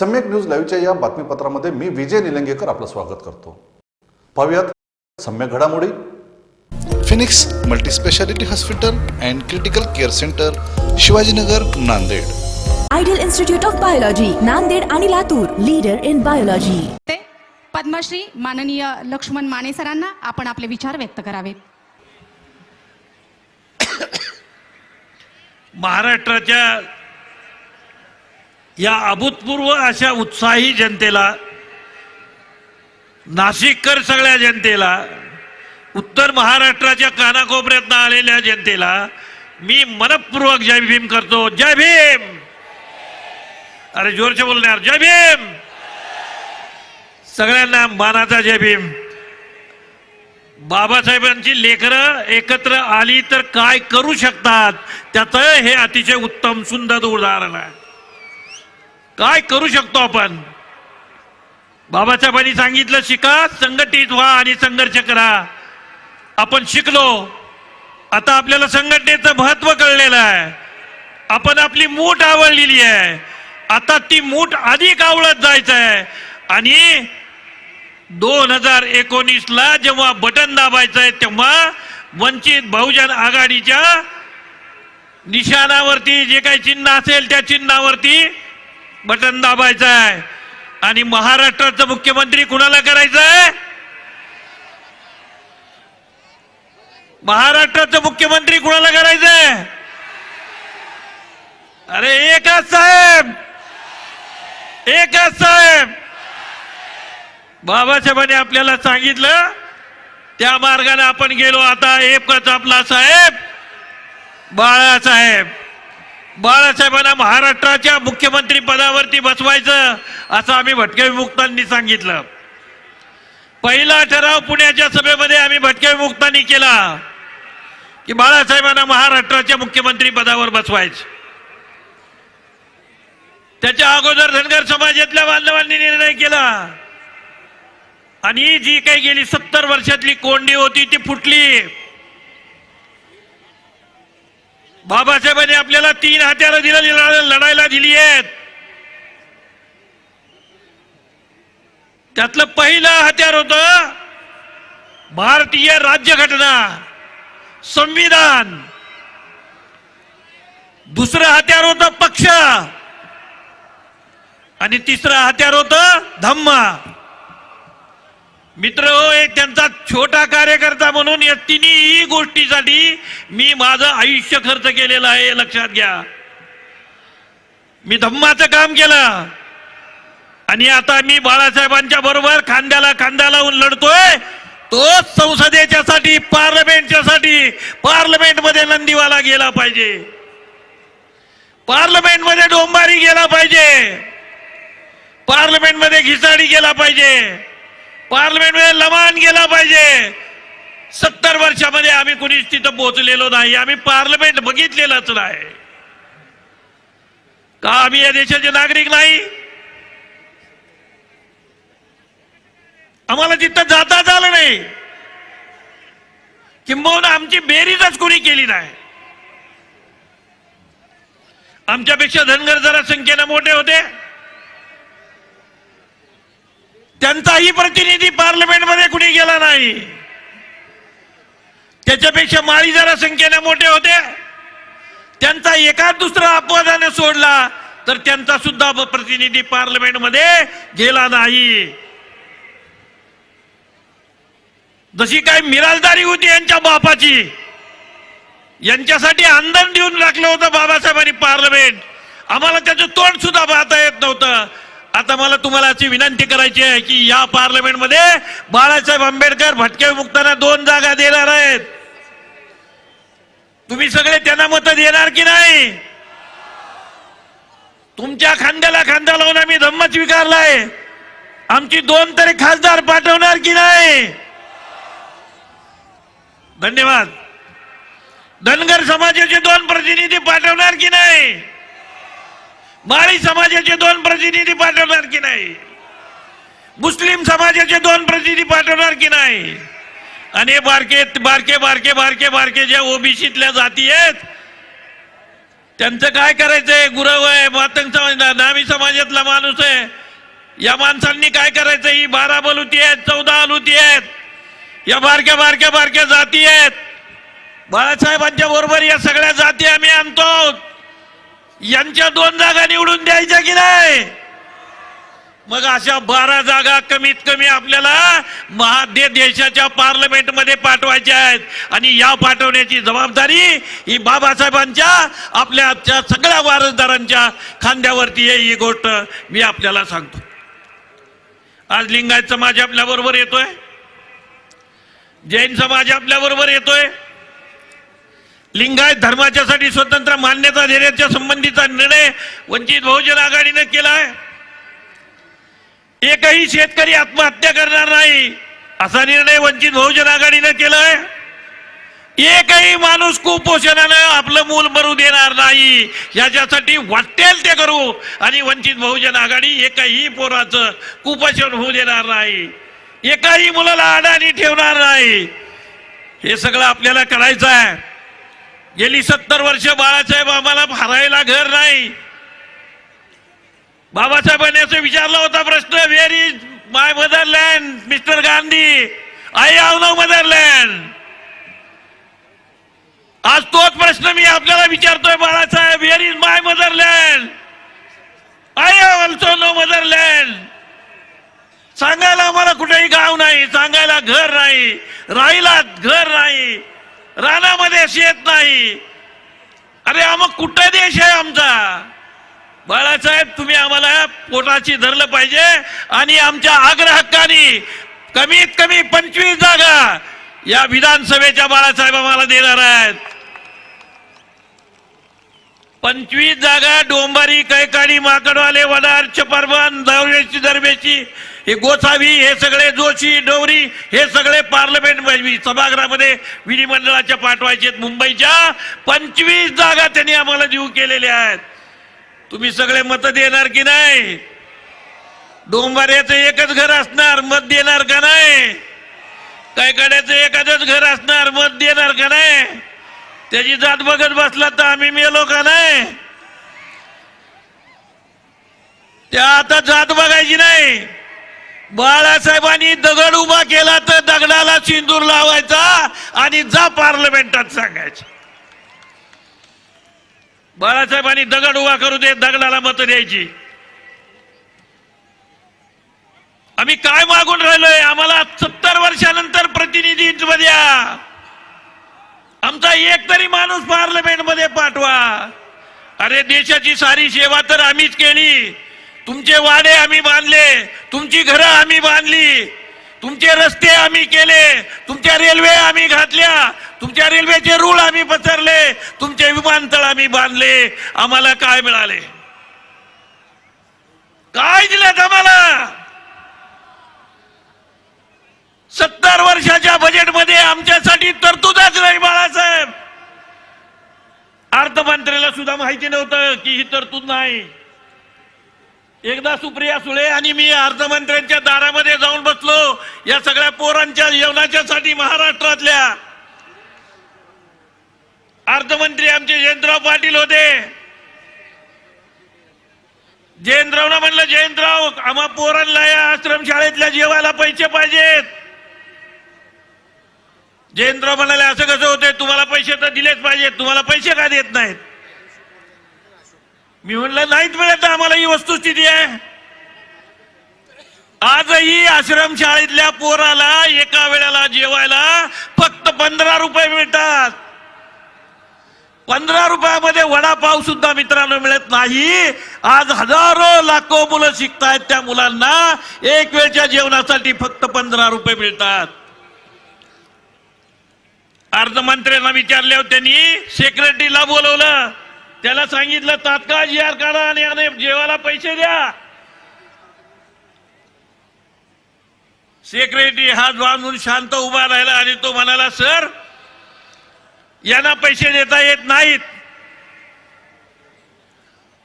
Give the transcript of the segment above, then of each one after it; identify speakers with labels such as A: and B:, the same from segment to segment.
A: सम्यक न्यूज लाईव्हच्या या बातमीपत्रामध्ये मी विजय निलंगेकर आपलं स्वागत करतो. पाहूयात सम्यक घडामोडी.
B: Phoenix multispeciality hospital and critical care centre Shivajinagar Nanded.
C: Ideal institute of biology Nanded आणि लातूर लीडर इन बायोलॉजी.
D: ते पद्मश्री माननीय लक्ष्मण माने सरांना आपण आपले विचार व्यक्त करावेत.
E: महाराष्ट्राच्या या अभूतपूर्व अशा उत्साही जनतेला नाशिककर सगळ्या जनतेला उत्तर महाराष्ट्राच्या कानाकोपऱ्यातनं आलेल्या जनतेला मी मनपूर्वक जय भीम करतो. जय भीम! अरे जोरचे बोलणार जय भीम! सगळ्यांना मानाचा जय भीम. बाबासाहेबांची लेकरं एकत्र आली तर काय करू शकतात? त्याचं हे अतिशय उत्तम सुंदर उदाहरण आहे. काय करू शकतो आपण? बाबासाहेबांनी सांगितलं शिका संघटित व्हा आणि संघर्ष करा. आपण शिकलो. आता आपल्याला संघटनेचं महत्त्व कळलेलं आहे. आपण आपली मूठ आवडलेली आहे. आता ती मूठ अधिक आवडत जायचं आहे आणि दोन हजार एकोणीस ला जेव्हा बटन दाबायचं आहे तेव्हा वंचित बहुजन आघाडीच्या निशाणावरती जे काही चिन्ह असेल त्या चिन्हावरती बटन दाबायचं आहे आणि महाराष्ट्राचं मुख्यमंत्री कुणाला करायचं आहे महाराष्ट्राचं मुख्यमंत्री कुणाला करायचं आहे अरे एकच साहेब! एकच साहेब! बाबासाहेबांनी आपल्याला सांगितलं त्या मार्गाने आपण गेलो. आता एकच आपला साहेब बाळासाहेब. बाळासाहेबांना महाराष्ट्राच्या मुख्यमंत्री पदावरती बसवायचं असं आम्ही भटके विमुक्तांनी सांगितलं. पहिला ठराव पुण्याच्या सभेमध्ये आम्ही भटके विमुक्तांनी केला की बाळासाहेबांना महाराष्ट्राच्या मुख्यमंत्री पदावर बसवायचं. त्याच्या अगोदर धनगर समाजातल्या बांधवांनी निर्णय केला. आणि जी काही गेली सत्तर वर्षातली कोंडी होती ती फुटली. बाबासाहेबांनी आपल्याला तीन हत्यारं दिलेली लढायला दिली आहेत. त्यातलं पहिलं हत्यार होत भारतीय राज्यघटना संविधान. दुसरं हत्यार होतं पक्ष. आणि तिसरं हत्यार होतं धम्मा. मित्र हो एक त्यांचा छोटा कार्यकर्ता म्हणून या तिन्ही गोष्टीसाठी मी माझं आयुष्य खर्च केलेलं आहे लक्षात घ्या. मी धम्माचं काम केलं. आणि आता मी बाळासाहेबांच्या बरोबर खांद्याला खांद्या लावून लढतोय. तोच संसदेच्या साठी पार्लमेंटच्या साठी नंदीवाला गेला पाहिजे. पार्लमेंटमध्ये डोंबारी गेला पाहिजे. पार्लमेंटमध्ये घिसाडी गेला पाहिजे. पार्लमेंटमध्ये लमान गेला पाहिजे. सत्तर वर्षामध्ये आम्ही कुणीच तिथं पोहोचलेलो नाही. आम्ही पार्लमेंट बघितलेलंच नाही. का आम्ही या देशाचे नागरिक नाही? आम्हाला तिथं जाताच आलं नाही. किंबहुना आमची बेरीजच कोणी केली नाही. आमच्यापेक्षा धनगर जरा संख्येनं मोठे होते. त्यांचाही प्रतिनिधी पार्लमेंटमध्ये कुणी गेला नाही. त्याच्यापेक्षा माळी जरा संख्येने मोठे होते. त्यांचा एका दुसरा अपवादाने सोडला तर त्यांचा सुद्धा प्रतिनिधी पार्लमेंटमध्ये गेला नाही. जशी काही मिराजदारी होती यांच्या बापाची यांच्यासाठी आंदोलन देऊन टाकलं होतं बाबासाहेबांनी पार्लमेंट. आम्हाला त्याचं तोंड सुद्धा पाहता येत नव्हतं. आता मला तुम्हाला अशी विनंती करायची आहे की या पार्लमेंटमध्ये बाळासाहेब आंबेडकर भटके विमुक्तांना दोन जागा देणार आहेत. तुम्ही सगळे त्यांना मत देणार की नाही? तुमच्या खांद्याला खांदा लावून आम्ही धम्म स्वीकारलाय. आमची दोन तरी खासदार पाठवणार की नाही? धन्यवाद. धनगर समाजाचे दोन प्रतिनिधी पाठवणार की नाही? माळी समाजाचे दोन प्रतिनिधी पाठवणार की नाही? मुस्लिम समाजाचे दोन प्रतिनिधी पाठवणार की नाही? आणि बारके बारके बारके बारके बारके ज्या ओबीसीतल्या जाती आहेत त्यांचं काय करायचंय? गुरव आहे मातंग समाज नामी समाजातला माणूस आहे. या माणसांनी काय करायचं ही बारा बलुती आहेत चौदा अलुती आहेत. या बारक्या बारक्या बारक्या जाती आहेत. बाळासाहेबांच्या बरोबर या सगळ्या जाती आम्ही आणतो. यांच्या दोन जागा निवडून द्यायच्या की नाही? मग अशा बारा जागा कमीत कमी आपल्याला महादे देशाच्या पार्लमेंटमध्ये पाठवायच्या आहेत. आणि या पाठवण्याची जबाबदारी ही बाबासाहेबांच्या आपल्या सगळ्या वारसदारांच्या खांद्यावरती आहे ही गोष्ट मी आपल्याला सांगतो. आज लिंगायत समाज आपल्याबरोबर येतोय. जैन समाज आपल्याबरोबर येतोय. लिंगायत धर्माच्यासाठी स्वतंत्र मान्यता देण्याच्या संबंधीचा निर्णय वंचित बहुजन आघाडीने केला आहे एकही शेतकरी आत्महत्या करणार नाही असा निर्णय वंचित बहुजन आघाडीनं केलाय. एकही माणूस कुपोषणानं आपलं मूल मरू देणार नाही याच्यासाठी वाटेल ते करू. आणि वंचित बहुजन आघाडी एकही पोराचं कुपोषण होऊ देणार नाही एकाही मुलाला अडाणी ठेवणार नाही. हे सगळं आपल्याला करायचं आहे. गेली सत्तर वर्ष बाळासाहेब आम्हाला हरायला घर नाही. बाबासाहेबांनी असं विचारला होता प्रश्न where is my motherland mister Gandhi I have no motherland आज तोच प्रश्न मी आपल्याला विचारतोय Balasaheb where is my motherland I have also no motherland सांगायला आम्हाला कुठेही गाव नाही सांगायला घर नाही राहिला घर नाही. रानामध्ये शेत नाही. अरे मग कुठं देश आहे आमचा? बाळासाहेब तुम्ही आम्हाला पोटाशी धरलं पाहिजे आणि आमच्या आग्रह हक्कानी कमीत कमी पंचवीस जागा या विधानसभेच्या बाळासाहेब आम्हाला देणार आहेत. पंचवीस जागा डोंबारी कैकाडी माकडवाले वडार चपरबन दौरेची दरबेची हे गोसावी हे सगळे जोशी डोवरी हे सगळे पार्लमेंट सभागृहामध्ये विधिमंडळाच्या पाठवायचे आहेत मुंबईच्या. पंचवीस जागा त्यांनी आम्हाला देऊ केलेल्या आहेत. तुम्ही सगळे मत देणार की नाही? डोंबाऱ्याचं एकच घर असणार मत देणार का नाही? कैकाड्याचं एखादंच घर असणार मत देणार का नाही? त्याची जात बघत बसला तर आम्ही मेलो का नाही? त्या आता जात बघायची नाही. बाळासाहेबांनी दगड उभा केला तर दगडाला सिंदूर लावायचा आणि जा पार्लमेंटात सांगायचं. बाळासाहेबांनी दगड उभा करू दे दगडाला मत द्यायची. आम्ही काय मागून राहिलोय? आम्हाला सत्तर वर्षानंतर प्रतिनिधीत्व द्या आमचा एक तरी माणूस पार्लमेंटमध्ये पाठवा. अरे देशाची सारी सेवा तर आम्हीच केली. तुमचे वाडे आम्ही बांधले तुमची घरं आम्ही बांधली तुमचे रस्ते आम्ही केले तुमच्या रेल्वे आम्ही घातल्या तुमच्या रेल्वेचे रूळ आम्ही पसरले तुमचे विमानतळ आम्ही बांधले. आम्हाला काय मिळाले? काय दिलं आम्हाला? सत्तर वर्षाच्या बजेटमध्ये आमच्यासाठी तरतूदच नाही बाळासाहेब. अर्थमंत्र्याला सुद्धा माहिती नव्हतं की ही तरतूद नाही. एकदा सुप्रिया सुळे आणि मी अर्थमंत्र्यांच्या दारामध्ये जाऊन बसलो. या सगळ्या पोरांच्या जेवणाच्यासाठी महाराष्ट्रातल्या अर्थमंत्री आमचे जयंतराव पाटील होते. जयंतरावना म्हणलं जयंतराव आम्हा पोरांना या आश्रम शाळेतल्या जेवायला पैसे पाहिजेत. जयंतराव म्हणाले असं कसं होते तुम्हाला पैसे तर दिलेच पाहिजेत. तुम्हाला पैसे का देत नाहीत? मी म्हणलं नाहीत मिळत आम्हाला ही वस्तुस्थिती आहे. आजही आश्रम शाळेतल्या पोराला एका वेळेला जेवायला फक्त पंधरा रुपये मिळतात. पंधरा रुपयामध्ये वडापाव सुद्धा मित्रांनो मिळत नाही. आज हजारो लाखो मुलं शिकतायत त्या मुलांना. एक वेळच्या जेवणासाठी फक्त पंधरा रुपये मिळतात. अर्थमंत्र्यांना विचारल्यावर त्यांनी सेक्रेटरीला बोलवलं. त्याला सांगितलं तात्काळ जी आर काढा आणि आणि जेवाला पैसे द्या. सेक्रेटरी हात बांधून शांत उभा राहिला आणि तो म्हणाला सर यांना पैसे देता येत नाहीत.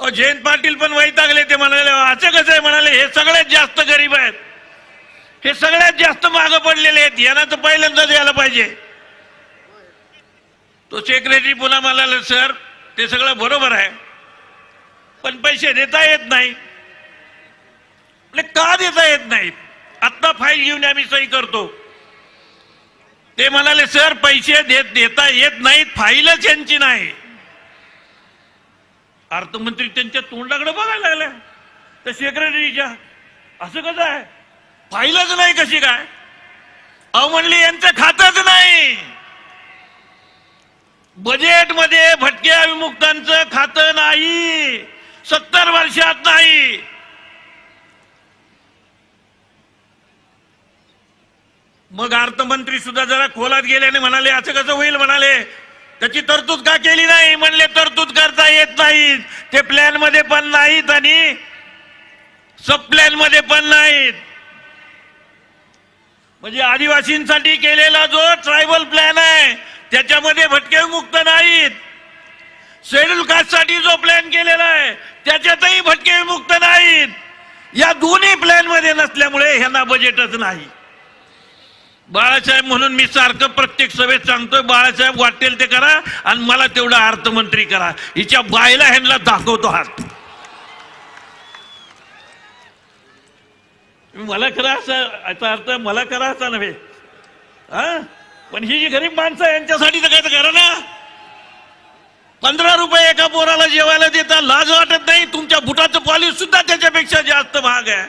E: अहो, जयंत पाटील पण वैतागले ते म्हणाले असं कसं आहे? म्हणाले हे सगळ्यात जास्त गरीब आहेत. हे सगळ्यात जास्त मागं पडलेले आहेत. यांना तर पहिल्यांदा द्यायला पाहिजे. तो सेक्रेटरी पुन्हा म्हणाले सर ते सगळं बरोबर आहे. पण पैसे देता येत नाही. म्हणजे का देता येत नाही? आत्ता फाईल घेऊन आम्ही सही करतो. ते म्हणाले सर पैसे देत देता येत नाहीत. फाईलच यांची नाही. अर्थमंत्री त्यांच्या तोंडाकडे बघायला लागल्या. त्या सेक्रेटरीच्या असं कसं आहे? फाईलच नाही कशी काय? अहो म्हणली यांचं खातच नाही. बजेटमध्ये भटक्या विमुक्तांचं खातं नाही. सत्तर वर्षात नाही. मग अर्थमंत्री सुद्धा जरा खोलात गेले आणि म्हणाले असं कसं होईल? म्हणाले त्याची तरतूद का केली नाही? म्हणले तरतूद करता येत नाही ते प्लॅनमध्ये पण नाहीत आणि सब प्लॅनमध्ये पण नाहीत. म्हणजे आदिवासींसाठी केलेला जो ट्रायबल प्लॅन आहे त्याच्यामध्ये भटके मुक्त नाहीत. शेड्यूल कास्टसाठी जो प्लॅन केलेला आहे त्याच्यातही भटके मुक्त नाहीत. या दोन्ही प्लॅनमध्ये नसल्यामुळे ह्यांना बजेटच नाही. बाळासाहेब म्हणून मी सारखं प्रत्येक सभेत सांगतोय बाळासाहेब वाटेल ते करा आणि मला तेवढा अर्थमंत्री करा. हिच्या बायला ह्यांना दाखवतो हात. मला खरं असं याचा अर्थ मला खरा असा नव्हे. हा? पण ही जी गरीब माणसं यांच्यासाठी तर काय तर करा ना. पंधरा रुपये एका पोराला जेवायला देता लाज वाटत नाही. तुमच्या बुटाचं पॉलिश सुद्धा त्याच्यापेक्षा जास्त महाग आहे.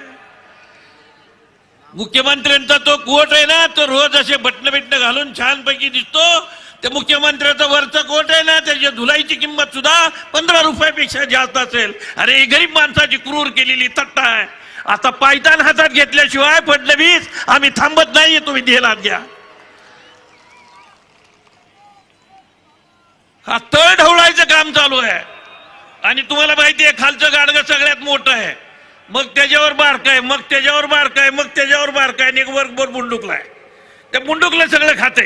E: मुख्यमंत्र्यांचा तो कोट आहे ना तो रोज असे बटणं बिटणं घालून छानपैकी दिसतो. ते मुख्यमंत्र्याचा वरचा कोट आहे ना त्याच्या धुलाईची किंमत सुद्धा पंधरा रुपयापेक्षा जास्त असेल. अरे गरीब माणसाची क्रूर केलेली तट्टा आहे. आता पायतान हातात घेतल्याशिवाय फडणवीस आम्ही थांबत नाहीये तुम्ही देलात घ्या. हा तळ ढवळायचं काम चालू आहे. आणि तुम्हाला माहिती आहे खालचं गाडगं सगळ्यात मोठं आहे. मग त्याच्यावर बारक आहे मग त्याच्यावर बारक आहे मग त्याच्यावर बारक आहे आणि एक वर बुंडुकला आहे त्या बुंडुकला सगळं खाते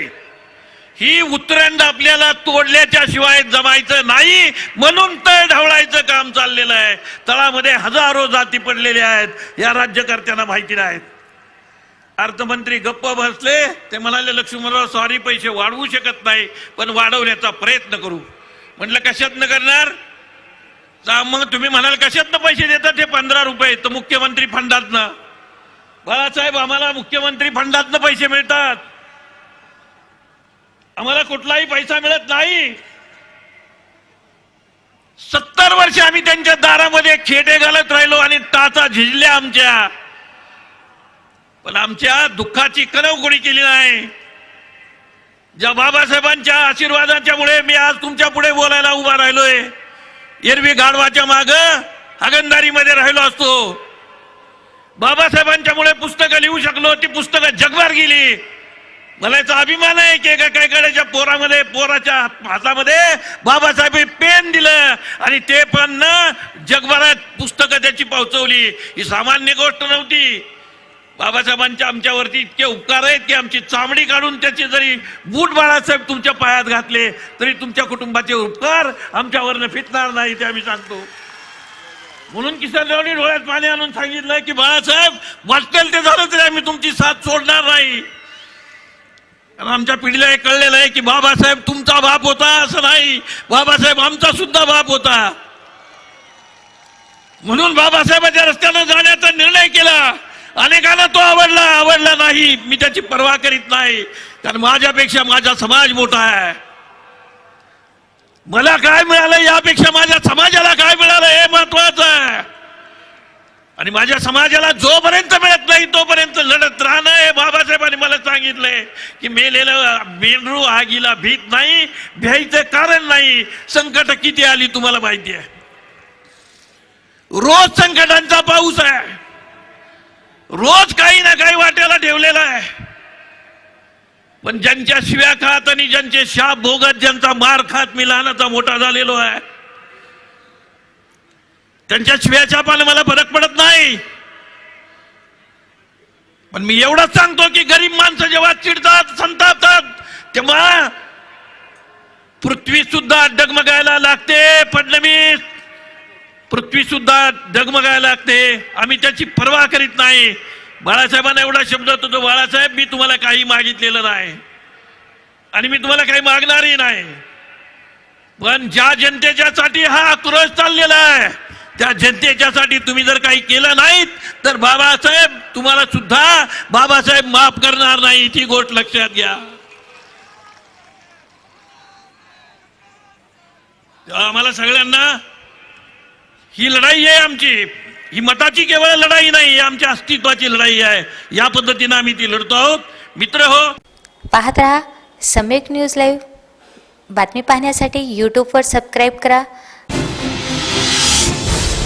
E: ही उत्तरांड आपल्याला तोडल्याच्या शिवाय जमायचं नाही म्हणून तळ ढवळायचं काम चाललेलं आहे. तळामध्ये हजारो जाती पडलेल्या आहेत. या राज्यकर्त्यांना माहिती नाहीत. अर्थमंत्री गप्प बसले ते म्हणाले लक्ष्मणराव सॉरी पैसे वाढवू शकत नाही पण वाढवण्याचा प्रयत्न करू. म्हटलं कशातनं करणार? मग तुम्ही म्हणाल कशातनं पैसे देतात ते पंधरा रुपये? तर मुख्यमंत्री फंडातनं. बाळासाहेब आम्हाला मुख्यमंत्री फंडातनं पैसे मिळतात. आम्हाला कुठलाही पैसा मिळत नाही. सत्तर वर्ष आम्ही त्यांच्या दारामध्ये खेटे घालत राहिलो आणि टाचा झिजल्या आमच्या. पण आमच्या दुःखाची कणवगुणी केली नाही? ज्या बाबासाहेबांच्या आशीर्वादाच्यामुळे मी आज तुमच्यापुढे बोलायला उभा राहिलोय. एरवी गाढवाच्या माग हगणदारीमध्ये राहिलो असतो. बाबासाहेबांच्यामुळे पुस्तकं लिहू शकलो ती पुस्तकं जगभर गेली. मला याचा अभिमान आहे की एका काही कडेच्या पोरामध्ये पोराच्या हातामध्ये बाबासाहेब पेन दिलं आणि ते पण जगभरात पुस्तकं त्याची पोहोचवली ही सामान्य गोष्ट नव्हती. बाबासाहेबांच्या आमच्यावरती इतके उपकार आहेत की आमची चामडी काढून त्याचे जरी बूट बाळासाहेब तुमच्या पायात घातले तरी तुमच्या कुटुंबाचे उपकार आमच्यावरनं फिटणार नाही ते आम्ही सांगतो. म्हणून किसन डोळ्यात पाणी आणून सांगितलं की बाळासाहेब वाटेल ते झालं तरी आम्ही तुमची साथ सोडणार नाही. कारण आमच्या पिढीला हे कळलेलं आहे की बाबासाहेब तुमचा बाप होता असं नाही. बाबासाहेब आमचा सुद्धा बाप होता. म्हणून बाबासाहेबाच्या रस्त्यानं जाण्याचा निर्णय केला. अनेकांना तो आवडला आवडला नाही. मी त्याची पर्वा करीत नाही. कारण माझ्यापेक्षा माझा समाज मोठा आहे. मला काय मिळालं यापेक्षा माझ्या समाजाला काय मिळालं हे महत्वाचं आहे. आणि माझ्या समाजाला जोपर्यंत मिळत नाही तोपर्यंत लढत राहणं हे बाबासाहेबांनी मला सांगितलंय की मेलेलं मेंढरू आगीला भीत नाही भ्यायचं कारण नाही. संकट किती आली तुम्हाला माहिती आहे? रोज संकटांचा पाऊस आहे. रोज काही ना काही वाट्याला ठेवलेला आहे. पण ज्यांच्या शिव्या खात आणि ज्यांचे शाप भोगत ज्यांचा मार खात मी लहानाचा मोठा झालेलो आहे. त्यांच्या शिव्याच्या पाने मला फरक पडत नाही. पण मी एवढंच सांगतो की गरीब माणसं जेव्हा चिडतात संतापतात तेव्हा पृथ्वी सुद्धा डगमगायला लागते. फडणवीस पृथ्वी सुद्धा डगमगायला लागते. आम्ही त्याची पर्वा करीत नाही. बाळासाहेबांना एवढा शब्द होतो बाळासाहेब मी तुम्हाला काही मागितलेलं नाही. आणि मी तुम्हाला काही मागणारही नाही. पण ज्या जनतेच्यासाठी हा आक्रोश चाललेला आहे त्या जनतेच्यासाठी तुम्ही जर काही केलं नाहीत तर बाबासाहेब तुम्हाला सुद्धा बाबासाहेब माफ करणार नाही ही गोष्ट लक्षात घ्या. आम्हाला सगळ्यांना ही लढाई आहे आमची. ही मताची केवळ लढाई नाही आमच्या अस्तित्वाची लढाई आहे. या पद्धतीनं आम्ही ती लढतो आहोत. मित्र हो.
F: पाहत रहा सम्यक न्यूज लाईव्ह. बातमी पाहण्यासाठी यूट्यूबवर सबस्क्राईब करा.